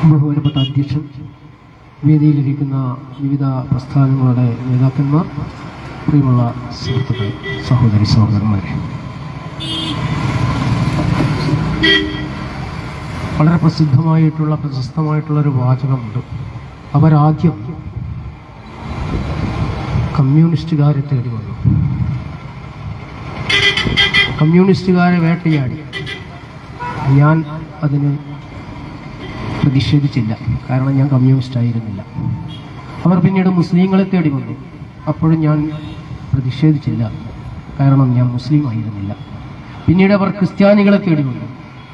ബഹുമാനപ്പെട്ട അധ്യക്ഷൻ വേദിയിലിരിക്കുന്ന വിവിധ പ്രസ്ഥാനങ്ങളുടെ നേതാക്കന്മാർ പ്രിയമുള്ള സുഹൃത്തുക്കൾ സഹോദരി സഹോദരന്മാരെ. വളരെ പ്രസിദ്ധമായിട്ടുള്ള പ്രശസ്തമായിട്ടുള്ളൊരു വാചകമുണ്ട്. അവരാദ്യം കമ്മ്യൂണിസ്റ്റുകാരെ തേടി വന്നു. കമ്മ്യൂണിസ്റ്റുകാരെ വേട്ടയാടി. ഞാൻ അതിന് പ്രതിഷേധിച്ചില്ല. കാരണം ഞാൻ കമ്മ്യൂണിസ്റ്റ് ആയിരുന്നില്ല. അവർ പിന്നീട് മുസ്ലിങ്ങളെ തേടി വന്നു. അപ്പോഴും ഞാൻ പ്രതിഷേധിച്ചില്ല. കാരണം ഞാൻ മുസ്ലിം ആയിരുന്നില്ല. പിന്നീട് അവർ ക്രിസ്ത്യാനികളെ തേടി വന്നു.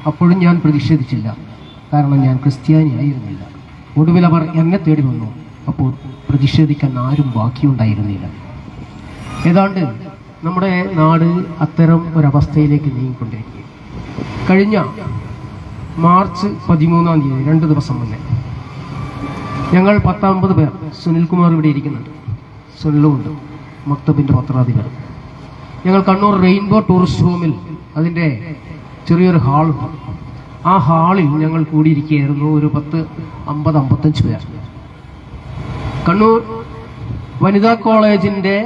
അപ്പോഴും ഞാൻ പ്രതിഷേധിച്ചില്ല. കാരണം ഞാൻ ക്രിസ്ത്യാനി ആയിരുന്നില്ല. ഒടുവിൽ അവർ എന്നെ തേടി വന്നു. അപ്പോൾ പ്രതിഷേധിക്കാൻ ആരും ബാക്കിയുണ്ടായിരുന്നില്ല. ഏതാണ്ട് നമ്മുടെ നാട് അത്തരം ഒരവസ്ഥയിലേക്ക് നീങ്ങിക്കൊണ്ടിരിക്കുക കഴിഞ്ഞ മാർച്ച് പതിമൂന്നാം തീയതി രണ്ട് ദിവസം മുന്നേ. ഞങ്ങൾ പത്തൊമ്പത് പേർ സുനിൽകുമാർ ഇവിടെ ഇരിക്കുന്നുണ്ട്. സുനിലുമുണ്ട്. മക്തബിന്റെ പത്രാധിപർ. ഞങ്ങൾ കണ്ണൂർ റെയിൻബോ ടൂറിസ്റ്റ് ഹോമിൽ അതിന്റെ ചെറിയൊരു ഹാളുണ്ട് ആ ഹാളിൽ ഞങ്ങൾ കൂടിയിരിക്കുകയായിരുന്നു ഒരു പത്ത് അമ്പത് അമ്പത്തഞ്ച് പേർ. കണ്ണൂർ വനിതാ കോളേജിന്റെ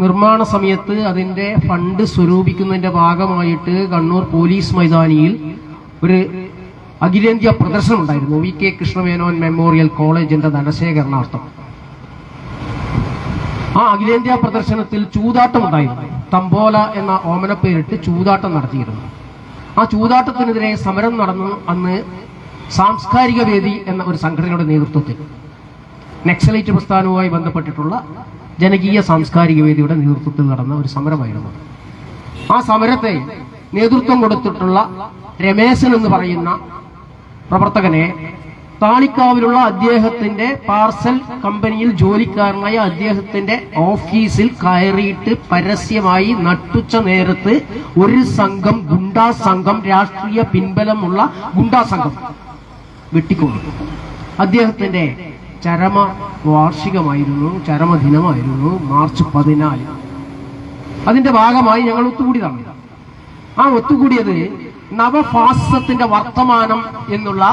നിർമ്മാണ സമയത്ത് അതിന്റെ ഫണ്ട് സ്വരൂപിക്കുന്നതിന്റെ ഭാഗമായിട്ട് കണ്ണൂർ പോലീസ് മൈതാനിയിൽ ഒരു അഖിലേന്ത്യാ പ്രദർശനം ഉണ്ടായിരുന്നു. വി കെ കൃഷ്ണമേനോൻ മെമ്മോറിയൽ കോളേജിന്റെ ധനശേഖരണാർത്ഥം. ആ അഖിലേന്ത്യാ പ്രദർശനത്തിൽ ചൂതാട്ടം ഉണ്ടായിരുന്നു. തമ്പോല എന്ന ഓമനപ്പേരിട്ട് ചൂതാട്ടം നടത്തിയിരുന്നു. ആ ചൂതാട്ടത്തിനെതിരെ സമരം നടന്നു അന്ന് സാംസ്കാരിക വേദി എന്ന ഒരു സംഘടനയുടെ നേതൃത്വത്തിൽ. നെക്സലൈറ്റ് പ്രസ്ഥാനവുമായി ബന്ധപ്പെട്ടിട്ടുള്ള ജനകീയ സാംസ്കാരിക വേദിയുടെ നേതൃത്വത്തിൽ നടന്ന ഒരു സമരമായിരുന്നു. ആ സമരത്തെ നേതൃത്വം കൊടുത്തിട്ടുള്ള രമേശൻ എന്ന് പറയുന്ന പ്രവർത്തകനെ താളിക്കാവിലുള്ള അദ്ദേഹത്തിന്റെ പാർസൽ കമ്പനിയിൽ ജോലിക്കാരനായ അദ്ദേഹത്തിന്റെ ഓഫീസിൽ കയറിയിട്ട് പരസ്യമായി നട്ടുച്ച നേരത്ത് ഒരു സംഘം ഗുണ്ടാ സംഘം രാഷ്ട്രീയ പിൻബലമുള്ള ഗുണ്ടാ സംഘം വെട്ടിക്കൊണ്ടു അദ്ദേഹത്തിന്റെ ചരമ വാർഷികമായിരുന്നു ചരമ ദിനമായിരുന്നു മാർച്ച് പതിനാല്. അതിന്റെ ഭാഗമായി ഞങ്ങൾ ഒത്തുകൂടിയതാണ്. ആ ഒത്തുകൂടിയത് നവഫാസിസത്തിന്റെ വർത്തമാനം എന്നുള്ള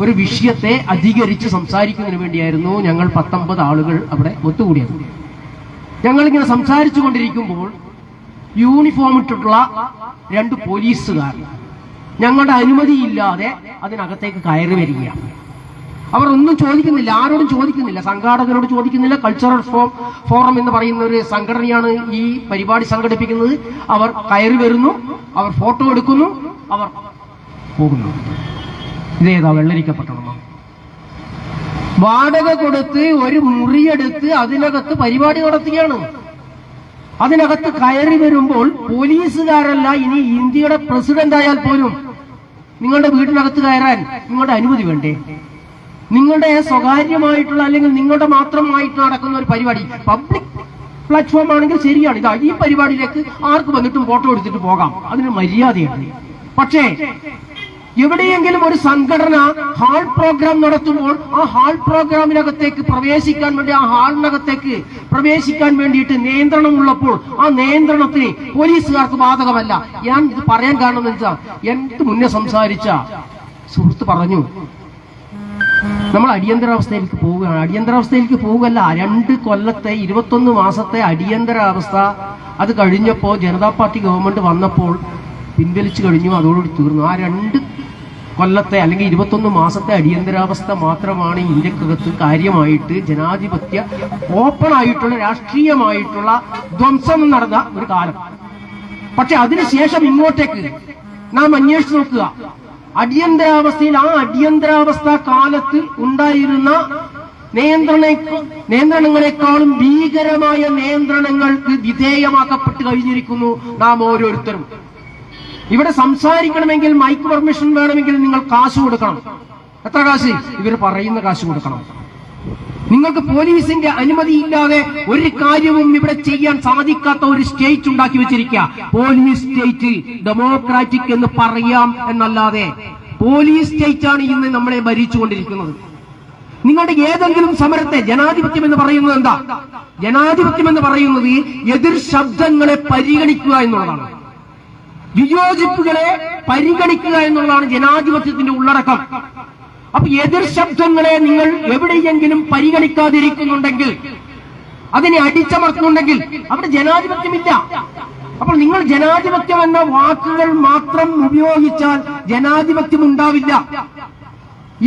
ഒരു വിഷയത്തെ അധികരിച്ച് സംസാരിക്കുന്നതിന് വേണ്ടിയായിരുന്നു ഞങ്ങൾ പത്തൊമ്പത് ആളുകൾ അവിടെ ഒത്തുകൂടിയത്. ഞങ്ങളിങ്ങനെ സംസാരിച്ചു കൊണ്ടിരിക്കുമ്പോൾ യൂണിഫോം ഇട്ടിട്ടുള്ള രണ്ട് പോലീസുകാർ ഞങ്ങളുടെ അനുമതിയില്ലാതെ അതിനകത്തേക്ക് കയറി വരികയാണ്. അവർ ഒന്നും ചോദിക്കുന്നില്ല ആരോടും ചോദിക്കുന്നില്ല. സംഘാടകരോട് ചോദിക്കുന്നില്ല. കൾച്ചറൽ ഫോം ഫോറം എന്ന് പറയുന്ന ഒരു സംഘടനയാണ് ഈ പരിപാടി സംഘടിപ്പിക്കുന്നത്. അവർ കയറി വരുന്നു അവർ ഫോട്ടോ എടുക്കുന്നു അവർ പോകുന്നു. ഇതേതാ വെള്ളരിക്കപ്പെട്ടണമോ വാടക കൊടുത്ത് ഒരു മുറിയെടുത്ത് അതിനകത്ത് പരിപാടി നടത്തുകയാണ്. അതിനകത്ത് കയറി വരുമ്പോൾ പോലീസുകാരല്ല ഇനി ഇന്ത്യയുടെ പ്രസിഡന്റ് ആയാൽ പോലും നിങ്ങളുടെ വീട്ടിനകത്ത് കയറാൻ നിങ്ങളുടെ അനുമതി വേണ്ടേ? നിങ്ങളുടെ സ്വകാര്യമായിട്ടുള്ള അല്ലെങ്കിൽ നിങ്ങളുടെ മാത്രമായിട്ട് നടക്കുന്ന ഒരു പരിപാടി പബ്ലിക് പ്ലാറ്റ്ഫോം ആണെങ്കിൽ ശരിയാണ്. ഇതാ ഈ പരിപാടിയിലേക്ക് ആർക്ക് വന്നിട്ടും ഫോട്ടോ എടുത്തിട്ട് പോകാം. അതിന് മര്യാദയുണ്ട്. പക്ഷേ എവിടെയെങ്കിലും ഒരു സംഘടന ഹാൾ പ്രോഗ്രാം നടത്തുമ്പോൾ ആ ഹാൾ പ്രോഗ്രാമിനകത്തേക്ക് പ്രവേശിക്കാൻ വേണ്ടി ആ ഹാളിനകത്തേക്ക് പ്രവേശിക്കാൻ വേണ്ടിയിട്ട് നിയന്ത്രണം ഉള്ളപ്പോൾ ആ നിയന്ത്രണത്തിന് പോലീസുകാർക്ക് ബാധകമല്ല. ഞാൻ ഇത് പറയാൻ കാരണം എന്ന് വെച്ചാൽ എനിക്ക് മുന്നേ സംസാരിച്ച സുഹൃത്ത് പറഞ്ഞു നമ്മൾ അടിയന്തരാവസ്ഥയിലേക്ക് പോവുകയാണ്. അടിയന്തരാവസ്ഥയിലേക്ക് പോവുകയല്ല രണ്ട് കൊല്ലത്തെ ഇരുപത്തൊന്ന് മാസത്തെ അടിയന്തരാവസ്ഥ അത് കഴിഞ്ഞപ്പോൾ ജനതാ പാർട്ടി ഗവൺമെന്റ് വന്നപ്പോൾ പിൻവലിച്ചു കഴിഞ്ഞു അതോടുകൂടി തീർന്നു. ആ രണ്ട് കൊല്ലത്തെ അല്ലെങ്കിൽ ഇരുപത്തൊന്ന് മാസത്തെ അടിയന്തരാവസ്ഥ മാത്രമാണ് ഇന്ത്യക്കകത്ത് കാര്യമായിട്ട് ജനാധിപത്യ ഓപ്പൺ ആയിട്ടുള്ള രാഷ്ട്രീയമായിട്ടുള്ള ധ്വംസം നടന്ന ഒരു കാലം. പക്ഷെ അതിനുശേഷം ഇങ്ങോട്ടേക്ക് നാം അന്വേഷിച്ചു നോക്കുക. അടിയന്തരാവസ്ഥയിൽ ആ അടിയന്തരാവസ്ഥ കാലത്ത് ഉണ്ടായിരുന്ന നിയന്ത്രണ നിയന്ത്രണങ്ങളെക്കാളും ഭീകരമായ നിയന്ത്രണങ്ങൾക്ക് വിധേയമാക്കപ്പെട്ട് കഴിഞ്ഞിരിക്കുന്നു നാം ഓരോരുത്തരും. ഇവിടെ സംസാരിക്കണമെങ്കിൽ മൈക്ക് പെർമിഷൻ വേണമെങ്കിൽ നിങ്ങൾ കാശ് കൊടുക്കണം. എത്ര കാശ്? ഇവർ പറയുന്ന കാശ് കൊടുക്കണം. നിങ്ങൾക്ക് പോലീസിന്റെ അനുമതി ഇല്ലാതെ ഒരു കാര്യവും ഇവിടെ ചെയ്യാൻ സാധിക്കാത്ത ഒരു സ്റ്റേറ്റ് ഉണ്ടാക്കി വെച്ചിരിക്കുക. പോലീസ് സ്റ്റേറ്റ് ഡെമോക്രാറ്റിക് എന്ന് പറയാം എന്നല്ലാതെ. പോലീസ് സ്റ്റേറ്റ് ആണ് ഇന്ന് നമ്മളെ ഭരിച്ചുകൊണ്ടിരിക്കുന്നത്. നിങ്ങളുടെ ഏതെങ്കിലും സമരത്തെ ജനാധിപത്യം എന്ന് പറയുന്നത് എന്താ? ജനാധിപത്യം എന്ന് പറയുന്നത് എതിർ ശബ്ദങ്ങളെ പരിഗണിക്കുക എന്നുള്ളതാണ്. വിയോജിപ്പുകളെ പരിഗണിക്കുക എന്നുള്ളതാണ് ജനാധിപത്യത്തിന്റെ ഉള്ളടക്കം. അപ്പൊ എതിർ ശബ്ദങ്ങളെ നിങ്ങൾ എവിടെയെങ്കിലും പരിഗണിക്കാതിരിക്കുന്നുണ്ടെങ്കിൽ അതിനെ അടിച്ചമർത്തുന്നുണ്ടെങ്കിൽ അവിടെ ജനാധിപത്യമില്ല. അപ്പോൾ നിങ്ങൾ ജനാധിപത്യം എന്ന വാക്കുകൾ മാത്രം ഉപയോഗിച്ചാൽ ജനാധിപത്യം ഉണ്ടാവില്ല.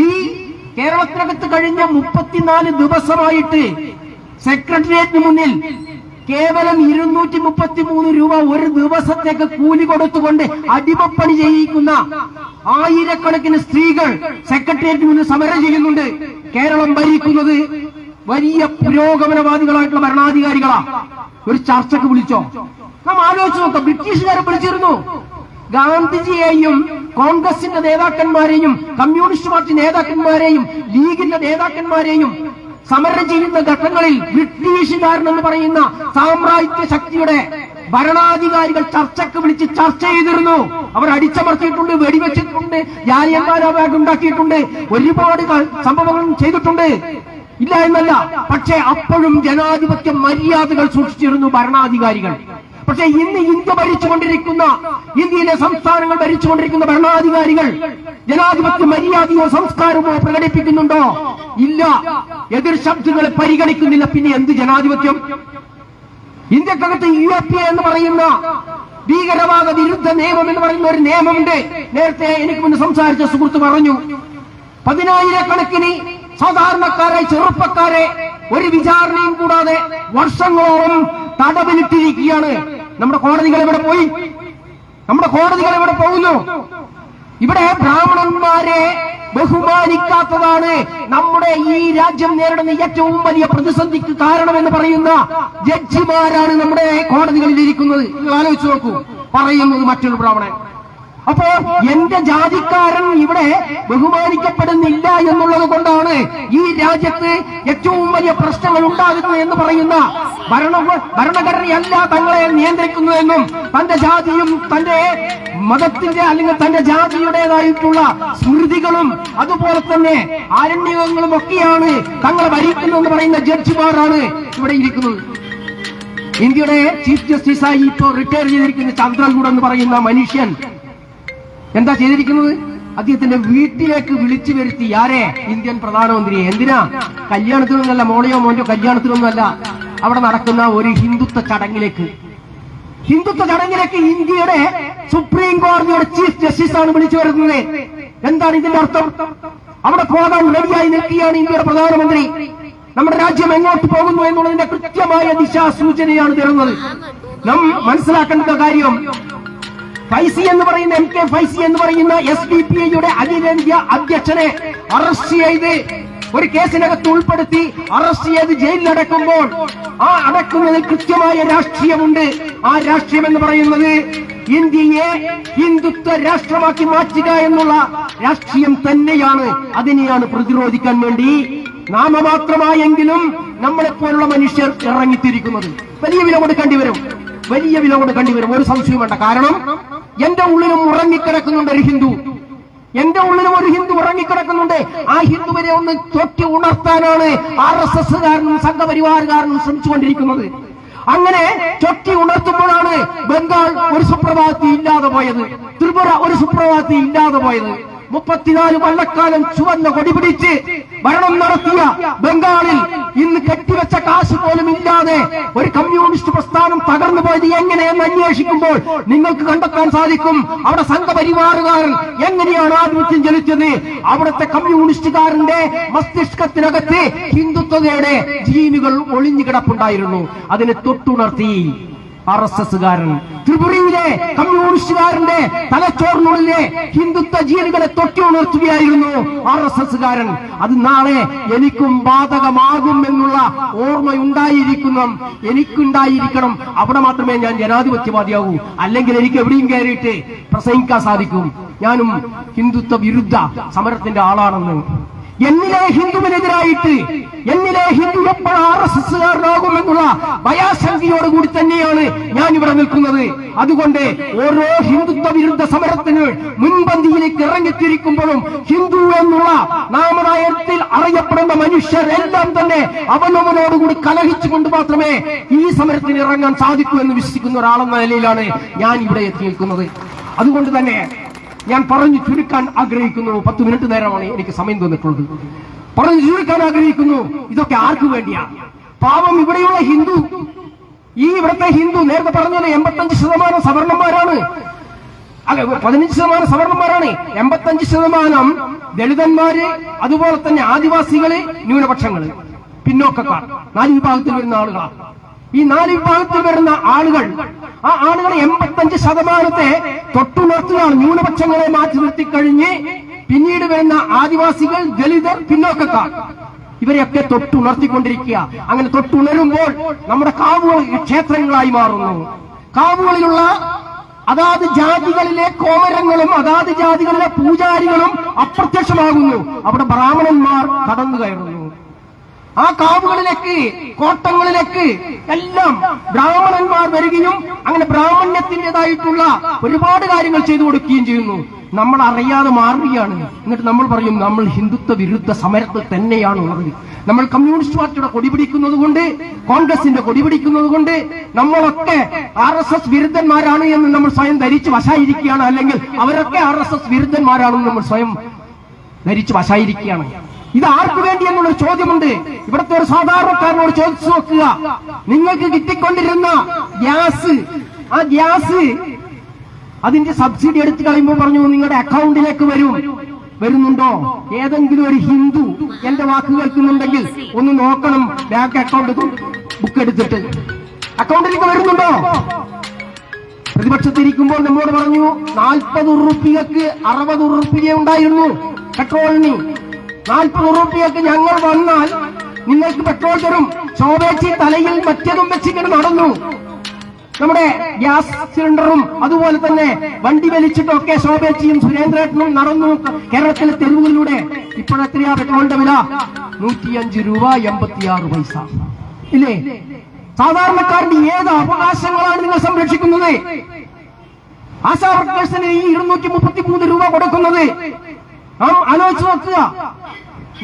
ഈ കേരളത്തിനകത്ത് കഴിഞ്ഞ മുപ്പത്തിനാല് ദിവസമായിട്ട് സെക്രട്ടേറിയറ്റിന് മുന്നിൽ കേവലം ഇരുന്നൂറ്റി മുപ്പത്തി മൂന്ന് രൂപ ഒരു ദിവസത്തേക്ക് കൂലി കൊടുത്തുകൊണ്ട് അടിമപ്പണി ചെയ്യിക്കുന്ന ആയിരക്കണക്കിന് സ്ത്രീകൾ സെക്രട്ടേറിയറ്റിന് മുന്നിൽ സമരം ചെയ്യുന്നുണ്ട്. കേരളം ഭരിക്കുന്നത് വലിയ പുരോഗമനവാദികളായിട്ടുള്ള ഭരണാധികാരികളാ. ഒരു ചർച്ചക്ക് വിളിച്ചോ? നാം ആലോചിച്ച് നോക്കാം. ബ്രിട്ടീഷുകാരെ പിടിച്ചിരുന്നു. ഗാന്ധിജിയെയും കോൺഗ്രസിന്റെ നേതാക്കന്മാരെയും കമ്മ്യൂണിസ്റ്റ് പാർട്ടി നേതാക്കന്മാരെയും ലീഗിന്റെ നേതാക്കന്മാരെയും സമരം ചെയ്യുന്ന ഘട്ടങ്ങളിൽ ബ്രിട്ടീഷുകാരനെന്ന് പറയുന്ന സാമ്രാജ്യ ശക്തിയുടെ ഭരണാധികാരികൾ ചർച്ചക്ക് വിളിച്ച് ചർച്ച ചെയ്തിരുന്നു. അവർ അടിച്ചമർത്തിയിട്ടുണ്ട് വെടിവെച്ചിട്ടുണ്ട് ജാലിയന്മാരാബാഗ് ഉണ്ടാക്കിയിട്ടുണ്ട് ഒരുപാട് സംഭവങ്ങൾ ചെയ്തിട്ടുണ്ട്. ഇല്ല എന്നല്ല പക്ഷേ അപ്പോഴും ജനാധിപത്യ മര്യാദകൾ സൂക്ഷിച്ചിരുന്നു ഭരണാധികാരികൾ. പക്ഷേ ഇന്ന് ഇന്ത്യ ഭരിച്ചുകൊണ്ടിരിക്കുന്ന ഇന്ത്യയിലെ സംസ്ഥാനങ്ങൾ ഭരിച്ചുകൊണ്ടിരിക്കുന്ന ഭരണാധികാരികൾ ജനാധിപത്യ മര്യാദയോ സംസ്കാരമോ പ്രകടിപ്പിക്കുന്നുണ്ടോ? ഇല്ല. എതിർ ശബ്ദങ്ങളെ പരിഗണിക്കുന്നില്ല. പിന്നെ എന്ത് ജനാധിപത്യം? ഇന്ത്യക്കകത്ത് യു എ പി എന്ന് പറയുന്ന ഭീകരവാദ വിരുദ്ധ നിയമം എന്ന് പറയുന്ന ഒരു നിയമമുണ്ട്. നേരത്തെ എനിക്ക് മുന്ന് സംസാരിച്ച സുഹൃത്ത് പറഞ്ഞു പതിനായിരക്കണക്കിന് സാധാരണക്കാരെ ചെറുപ്പക്കാരെ ഒരു വിചാരണയും കൂടാതെ വർഷങ്ങളോളം തടവിലിട്ടിരിക്കുകയാണ്. നമ്മുടെ കോടതികൾ എവിടെ പോയി? നമ്മുടെ കോടതികൾ എവിടെ പോകുന്നു? ഇവിടെ ബ്രാഹ്മണന്മാരെ ബഹുമാനിക്കാത്തതാണ് നമ്മുടെ ഈ രാജ്യം നേരിടുന്ന ഏറ്റവും വലിയ പ്രതിസന്ധിക്ക് കാരണമെന്ന് പറയുന്ന ജഡ്ജിമാരാണ് നമ്മുടെ കോടതികളിൽ ഇരിക്കുന്നത്. ആലോചിച്ച് നോക്കൂ. പറയുന്നത് മറ്റൊരു ബ്രാഹ്മണൻ. അപ്പോ എന്റെ ജാതിക്കാരൻ ഇവിടെ ബഹുമാനിക്കപ്പെടുന്നില്ല എന്നുള്ളത് കൊണ്ടാണ് ഈ രാജ്യത്ത് ഏറ്റവും വലിയ പ്രശ്നങ്ങൾ ഉണ്ടാകുന്നത് എന്ന് പറയുന്ന ഭരണ ഭരണഘടനയല്ല തങ്ങളെ നിയന്ത്രിക്കുന്നതെന്നും തന്റെ ജാതിയും തന്റെ മതത്തിന്റെ അല്ലെങ്കിൽ തന്റെ ജാതിയുടേതായിട്ടുള്ള സ്മൃതികളും അതുപോലെ തന്നെ ആരണ്യങ്ങളും ഒക്കെയാണ് തങ്ങളെ ഭരിക്കുന്നതെന്ന് പറയുന്ന ജഡ്ജിമാരാണ് ഇവിടെ ഇരിക്കുന്നത്. ഇന്ത്യയുടെ ചീഫ് ജസ്റ്റിസായി ഇപ്പോൾ റിട്ടയർ ചെയ്തിരിക്കുന്ന ചന്ദ്രചൂഡ് എന്ന് പറയുന്ന മനുഷ്യൻ എന്താ ചെയ്തിരിക്കുന്നത്? അദ്ദേഹത്തിന്റെ വീട്ടിലേക്ക് വിളിച്ചു വരുത്തി ആരെ? ഇന്ത്യൻ പ്രധാനമന്ത്രിയെ. എന്തിനാ? കല്യാണത്തിനൊന്നല്ല മോളെയോ മോന്റെയോ കല്യാണത്തിനൊന്നുമല്ല അവിടെ നടക്കുന്ന ഒരു ഹിന്ദുത്വ ചടങ്ങിലേക്ക്. ഹിന്ദുത്വ ചടങ്ങിലേക്ക് ഇന്ത്യയുടെ സുപ്രീം കോടതിയുടെ ചീഫ് ജസ്റ്റിസ് ആണ് വിളിച്ചു വരുന്നത്. എന്താണ് ഇതിന്റെ അർത്ഥം? അവിടെ പോകാൻ റെഡിയായി നിൽക്കുകയാണ് ഇന്ത്യയുടെ പ്രധാനമന്ത്രി. നമ്മുടെ രാജ്യം എങ്ങോട്ട് പോകുന്നു എന്നുള്ളതിന്റെ കൃത്യമായ ദിശാസൂചനയാണ് തരുന്നത്. നാം മനസ്സിലാക്കേണ്ട കാര്യം ഫൈസി എന്ന് പറയുന്ന എം കെ ഫൈസി എന്ന് പറയുന്ന എസ് ഡി പി ഐയുടെ അഖിലേന്ത്യാ അധ്യക്ഷനെ അറസ്റ്റ് ചെയ്ത് ഒരു കേസിനകത്ത് ഉൾപ്പെടുത്തി അറസ്റ്റ് ചെയ്ത് ജയിലിലടക്കുമ്പോൾ ആ അടക്കുന്നതിൽ കൃത്യമായ രാഷ്ട്രീയമുണ്ട്. ആ രാഷ്ട്രീയം എന്ന് പറയുന്നത് ഇന്ത്യയെ ഹിന്ദുത്വ രാഷ്ട്രമാക്കി മാറ്റുക എന്നുള്ള രാഷ്ട്രീയം തന്നെയാണ്. അതിനെയാണ് പ്രതിരോധിക്കാൻ വേണ്ടി നാമമാത്രമായെങ്കിലും നമ്മളെപ്പോലുള്ള മനുഷ്യർ ഇറങ്ങിത്തിരിക്കുന്നത്. വലിയ വില കൊടുക്കേണ്ടി വരും. വലിയ വില കൊടുക്കേണ്ടി വരും. ഒരു സംശയം വേണ്ട കാരണം എന്റെ ഉള്ളിലും ഉറങ്ങിക്കിടക്കുന്നുണ്ട് ഒരു ഹിന്ദു. എന്റെ ഉള്ളിലും ഒരു ഹിന്ദു ഉറങ്ങിക്കിടക്കുന്നുണ്ട്. ആ ഹിന്ദുവിനെ ഒന്ന് തൊട്ടി ഉണർത്താനാണ് ആർ എസ് എസ്സുകാരനും സംഘപരിവാറുകാരനും ശ്രമിച്ചുകൊണ്ടിരിക്കുന്നത്. അങ്ങനെ ചൊട്ടി ഉണർത്തുമ്പോഴാണ് ബംഗാൾ ഒരു സുപ്രഭാതത്തിൽ ഇല്ലാതെ പോയത്. ത്രിപുര ഒരു സുപ്രഭാതത്തിൽ ഇല്ലാതെ പോയത്. മുപ്പത്തിനാല് വള്ളക്കാലം ചുവന്ന കൊടി പിടിച്ച് ഭരണം നടത്തിയ ബംഗാളിൽ ഇന്ന് കെട്ടിവെച്ച കാശ് പോലും ഇല്ലാതെ ഒരു കമ്മ്യൂണിസ്റ്റ് പ്രസ്ഥാനം തകർന്നു പോയത് എങ്ങനെയെന്ന് അന്വേഷിക്കുമ്പോൾ നിങ്ങൾക്ക് കണ്ടെത്താൻ സാധിക്കും. അവിടെ സംഘപരിവാറുകാരൻ എങ്ങനെയാണ് ആധിപത്യം ചെലുത്തിയത്? അവിടുത്തെ കമ്മ്യൂണിസ്റ്റുകാരന്റെ മസ്തിഷ്കത്തിനകത്ത് ഹിന്ദുത്വതയുടെ ജീനുകൾ ഒളിഞ്ഞു കിടപ്പുണ്ടായിരുന്നു. അതിനെ തൊട്ടുണർത്തി. ആർ എസ് എസ്സുകാരൻ. ത്രിപുരയിലെ കമ്മ്യൂണിസ്റ്റുകാരന്റെ തലച്ചോറിനുള്ളിലെ ഹിന്ദുത്വ ജീവികളെ തൊട്ടി ഉണർത്തുകയായിരുന്നു ആർ എസ് എസ്സുകാരൻ. അത് നാളെ എനിക്കും ബാധകമാകും എന്നുള്ള ഓർമ്മയുണ്ടായിരിക്കുന്നു. എനിക്കുണ്ടായിരിക്കണം. അവിടെ മാത്രമേ ഞാൻ ജനാധിപത്യവാദിയാകൂ. അല്ലെങ്കിൽ എനിക്ക് എവിടെയും കയറിയിട്ട് പ്രസംഗിക്കാൻ സാധിക്കും. ഞാനും ഹിന്ദുത്വ വിരുദ്ധ സമരത്തിന്റെ ആളാണെന്ന്. എന്നിലെ ഹിന്ദുവിനെതിരായിട്ട് എന്നിലെ ഹിന്ദു എപ്പോൾ ആർ എസ് എസ്സുകാരനാകുമെന്നുള്ള ഭയാശങ്കയോടുകൂടി തന്നെയാണ് ഞാൻ ഇവിടെ നിൽക്കുന്നത്. അതുകൊണ്ട് ഓരോ ഹിന്ദുത്വ വിരുദ്ധ സമരത്തിന് മുൻപന്തിയിലേക്ക് ഇറങ്ങിത്തിരിക്കുമ്പോഴും ഹിന്ദു എന്നുള്ള നാമനായത്തിൽ അറിയപ്പെടുന്ന മനുഷ്യരെല്ലാം തന്നെ അവനവനോടുകൂടി കലഹിച്ചുകൊണ്ട് മാത്രമേ ഈ സമരത്തിന് ഇറങ്ങാൻ സാധിക്കൂ എന്ന് വിശ്വസിക്കുന്ന ഒരാളെന്ന നിലയിലാണ് ഞാൻ ഇവിടെ എത്തി നിൽക്കുന്നത്. അതുകൊണ്ട് തന്നെ ഞാൻ പറഞ്ഞു ചുരുക്കാൻ ആഗ്രഹിക്കുന്നു. പത്ത് മിനിറ്റ് നേരമാണ് എനിക്ക് സമയം തന്നിട്ടുള്ളത്. പറഞ്ഞു ചുരുക്കാൻ ആഗ്രഹിക്കുന്നു. ഇതൊക്കെ ആർക്കു വേണ്ടിയാ? പാവം ഇവിടെയുള്ള ഹിന്ദു. ഈ ഇവിടുത്തെ ഹിന്ദു നേരത്തെ പറഞ്ഞത് എൺപത്തഞ്ച് ശതമാനം സവർണന്മാരാണ്. അല്ലെ പതിനഞ്ച് ശതമാനം സവർണന്മാരാണ്. എൺപത്തഞ്ച് ശതമാനം ദളിതന്മാര് അതുപോലെ തന്നെ ആദിവാസികൾ ന്യൂനപക്ഷങ്ങൾ. പിന്നോക്കക്കാർ. നാല് വിഭാഗത്തിൽ വരുന്ന ആളുകളാണ് ഈ നാല് വിഭാഗത്തിൽ വരുന്ന ആളുകൾ ആ ആളുകൾ എൺപത്തഞ്ച് ശതമാനത്തെ തൊട്ടുണർത്തുകയാണ് ന്യൂനപക്ഷങ്ങളെ മാറ്റി നിർത്തിക്കഴിഞ്ഞ് പിന്നീട് വരുന്ന ആദിവാസികൾ ദലിതർ പിന്നോക്കക്കാർ. ഇവരെയൊക്കെ തൊട്ടുണർത്തിക്കൊണ്ടിരിക്കുക. അങ്ങനെ തൊട്ടുണരുമ്പോൾ നമ്മുടെ കാവുകൾ ക്ഷേത്രങ്ങളായി മാറുന്നു. കാവുകളിലുള്ള അതാത് ജാതികളിലെ കോമരങ്ങളും അതാത് ജാതികളിലെ പൂജാരികളും അപ്രത്യക്ഷമാകുന്നു. അവിടെ ബ്രാഹ്മണന്മാർ കടന്നു കയറുന്നു. ആ കാവുകളിലേക്ക് കോട്ടങ്ങളിലേക്ക് എല്ലാം ബ്രാഹ്മണന്മാർ വരികയും അങ്ങനെ ബ്രാഹ്മണ്യത്തിന്റെതായിട്ടുള്ള ഒരുപാട് കാര്യങ്ങൾ ചെയ്തു കൊടുക്കുകയും ചെയ്യുന്നു. നമ്മൾ അറിയാതെ മാറുകയാണ്. എന്നിട്ട് നമ്മൾ പറയും നമ്മൾ ഹിന്ദുത്വ വിരുദ്ധ സമരത്തിൽ തന്നെയാണ് ഉള്ളത്. നമ്മൾ കമ്മ്യൂണിസ്റ്റ് പാർട്ടിയുടെ കൊടി പിടിക്കുന്നത് കൊണ്ട് കോൺഗ്രസിന്റെ കൊടി പിടിക്കുന്നത് കൊണ്ട് നമ്മളൊക്കെ ആർ എസ് എസ് വിരുദ്ധന്മാരാണ് എന്ന് നമ്മൾ സ്വയം ധരിച്ച് വശായിരിക്കുകയാണ്. അല്ലെങ്കിൽ അവരൊക്കെ ആർ എസ് എസ് വിരുദ്ധന്മാരാണെന്ന് നമ്മൾ സ്വയം ധരിച്ച് വശായിരിക്കുകയാണ്. ഇത് ആർക്കു വേണ്ടി എന്നുള്ള ചോദ്യമുണ്ട്. ഇവിടുത്തെ ഒരു സാധാരണക്കാരനോട് ചോദിച്ചു നോക്കുക. നിങ്ങൾക്ക് കിട്ടിക്കൊണ്ടിരുന്ന ഗ്യാസ് ആ ഗ്യാസ് അതിന്റെ സബ്സിഡി എടുത്തു കളയുമ്പോൾ പറഞ്ഞു നിങ്ങളുടെ അക്കൗണ്ടിലേക്ക് വരും. വരുന്നുണ്ടോ? ഏതെങ്കിലും ഒരു ഹിന്ദു എന്റെ വാക്ക് കേൾക്കുന്നുണ്ടെങ്കിൽ ഒന്ന് നോക്കണം ബാങ്ക് അക്കൗണ്ട് ബുക്ക് എടുത്തിട്ട്. അക്കൗണ്ടിലേക്ക് വരുന്നുണ്ടോ? പ്രതിപക്ഷത്തിരിക്കുമ്പോൾ നമ്മോട് പറഞ്ഞു നാൽപ്പത് ഉറുപ്പികക്ക് അറുപത് ഉറുപ്പിക ഉണ്ടായിരുന്നു. പെട്രോളിന് നാൽപ്പത് റുപ്യൊക്കെ ഞങ്ങൾ വന്നാൽ നിങ്ങൾക്ക് പെട്രോൾ തരും. ശോഭേച്ചി തലയിൽ മറ്റേതും വെച്ചിങ്ങനെ നടന്നു. നമ്മുടെ ഗ്യാസ് സിലിണ്ടറും അതുപോലെ തന്നെ വണ്ടി വലിച്ചിട്ടൊക്കെ ശോഭേച്ചിയും സുരേന്ദ്രേട്ടനും നടന്നു. കേരളത്തിലെ തെരുവുകളിലൂടെ ഇപ്പോഴെത്രയാ പെട്രോളിന്റെ വില? നൂറ്റിയഞ്ച് രൂപ എൺപത്തിയാറ് പൈസ. ഇല്ലേ? സാധാരണക്കാരന്റെ ഏത് അവകാശങ്ങളാണ് നിങ്ങൾ സംരക്ഷിക്കുന്നത്? ആശാ വർക്കേഴ്സിന് ഈ ഇരുന്നൂറ്റി മുപ്പത്തി മൂന്ന് രൂപ കൊടുക്കുന്നത്. നാം ആലോചിച്ച് നോക്കുക.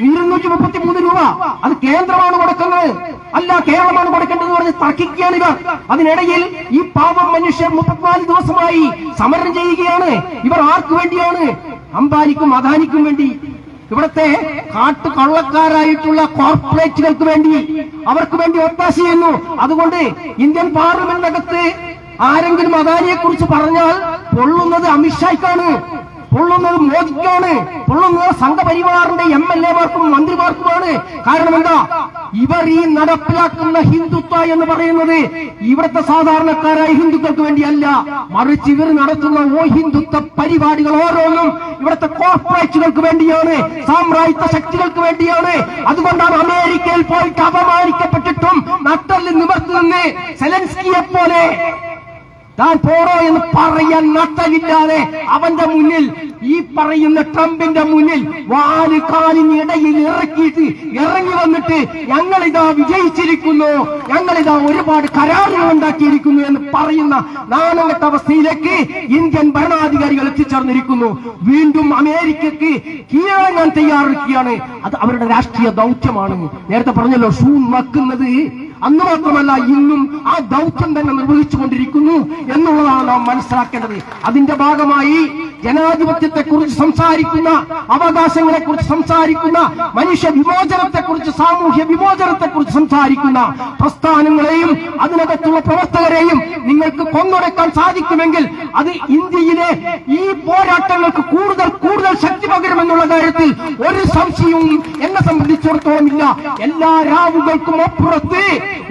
ഇരുന്നൂറ്റി മുപ്പത്തി മൂന്ന് രൂപ. അത് കേന്ദ്രമാണ് കൊടുക്കുന്നത്. അല്ല കേരളമാണ് കൊടുക്കേണ്ടത് പറഞ്ഞ് തർക്കിക്കുകയാണ് ഇവർ. അതിനിടയിൽ ഈ പാവം മനുഷ്യർ മുപ്പത്തിനാല് ദിവസമായി സമരം ചെയ്യുകയാണ്. ഇവർ ആർക്കു വേണ്ടിയാണ്? അംബാനിക്കും അദാനിക്കും വേണ്ടി. ഇവിടത്തെ കാട്ടു കള്ളക്കാരായിട്ടുള്ള കോർപ്പറേറ്റുകൾക്ക് വേണ്ടി. അവർക്ക് വേണ്ടി ഒത്താശ ചെയ്യുന്നു. അതുകൊണ്ട് ഇന്ത്യൻ പാർലമെന്റിനകത്ത് ആരെങ്കിലും അദാനിയെ കുറിച്ച് പറഞ്ഞാൽ പൊള്ളുന്നത് അമിത്ഷായ്ക്കാണ്. പൊള്ളുന്നത് മോദിക്കാണ്. പൊള്ളുന്നത് സംഘപരിവാറിന്റെ എം എൽ എമാർക്കും മന്ത്രിമാർക്കുമാണ്. കാരണം എന്താ? ഇവർ ഈ നടപ്പിലാക്കുന്ന ഹിന്ദുത്വ എന്ന് പറയുന്നത് ഇവിടുത്തെ സാധാരണക്കാരായ ഹിന്ദുക്കൾക്ക് വേണ്ടിയല്ല. മറിച്ച് ഇവർ നടത്തുന്ന ഓ ഹിന്ദുത്വ പരിപാടികൾ ഓരോന്നും ഇവിടുത്തെ കോർപ്പറേറ്റുകൾക്ക് വേണ്ടിയാണ് സാമ്രാജ്യത്വ ശക്തികൾക്ക് വേണ്ടിയാണ്. അതുകൊണ്ടാണ് അമേരിക്കയിൽ പോയിട്ട് അപമാനിക്കപ്പെട്ടിട്ടും നട്ടൽ നിവർത്തി നിന്ന് സെലൻസ്കിയെ പോലെ താൻ പോറോ എന്ന് പറയാൻ നട്ടലില്ലാതെ അവന്റെ മുന്നിൽ ഈ പറയുന്ന ട്രംപിന്റെ മുന്നിൽ വാൽ കാലിന് ഇടയിൽ ഇറക്കിയിട്ട് ഇറങ്ങി വന്നിട്ട് ഞങ്ങളിതാ വിജയിച്ചിരിക്കുന്നു ഞങ്ങളിതാ ഒരുപാട് കരാറുകൾ ഉണ്ടാക്കിയിരിക്കുന്നു എന്ന് പറയുന്ന നാലാമത്തെ അവസ്ഥയിലേക്ക് ഇന്ത്യൻ ഭരണാധികാരികൾ എത്തിച്ചേർന്നിരിക്കുന്നു. വീണ്ടും അമേരിക്കക്ക് കീഴടങ്ങാൻ തയ്യാറെടുക്കുകയാണ് അത് അവരുടെ രാഷ്ട്രീയ ദൗത്യമാണ്. നേരത്തെ പറഞ്ഞല്ലോ ഷൂ നക്കുന്നത് അന്ന് മാത്രമല്ല ഇന്നും ആ ദൗത്യം തന്നെ നിർവഹിച്ചുകൊണ്ടിരിക്കുന്നു എന്നുള്ളതാണ് നാം മനസ്സിലാക്കേണ്ടത്. അതിന്റെ ഭാഗമായി ജനാധിപത്യത്തെ കുറിച്ച് സംസാരിക്കുന്ന അവകാശങ്ങളെ കുറിച്ച് സംസാരിക്കുന്ന മനുഷ്യ വിമോചനത്തെ കുറിച്ച് സാമൂഹ്യ വിമോചനത്തെ കുറിച്ച് സംസാരിക്കുന്ന പ്രസ്ഥാനങ്ങളെയും അതിനകത്തുള്ള പ്രവർത്തകരെയും നിങ്ങൾക്ക് കൊന്നൊടുക്കാൻ സാധിക്കുമെങ്കിൽ അത് ഇന്ത്യയിലെ ഈ പോരാട്ടങ്ങൾക്ക് കൂടുതൽ കൂടുതൽ ശക്തി പകരുമെന്നുള്ള കാര്യത്തിൽ ഒരു സംശയവും എന്നെ സംബന്ധിച്ചിടത്തോളം ഇല്ല. എല്ലാ രാവുകൾക്കും അപ്പുറത്ത്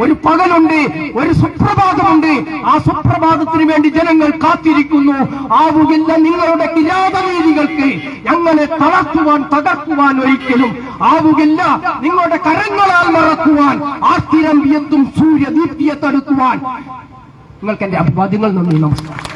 ഒരു പകലുണ്ട് ഒരു സുപ്രഭാതമുണ്ട്. ആ സുപ്രഭാതത്തിന് വേണ്ടി ജനങ്ങൾ കാത്തിരിക്കുന്നു. ആവുകില്ല നിങ്ങളുടെ കിരാതരീതികൾക്ക് ഞങ്ങളെ തളർത്തുവാൻ തകർക്കുവാൻ ഒരിക്കലും ആവുകില്ല നിങ്ങളുടെ കരങ്ങളാൽ മറക്കുവാൻ ആർത്തിരമ്പിയത്തും സൂര്യദീപ്തിയെ തടുക്കുവാൻ. നിങ്ങൾക്ക് എന്റെ അഭിവാദ്യങ്ങൾ നന്ദി നമസ്കാരം.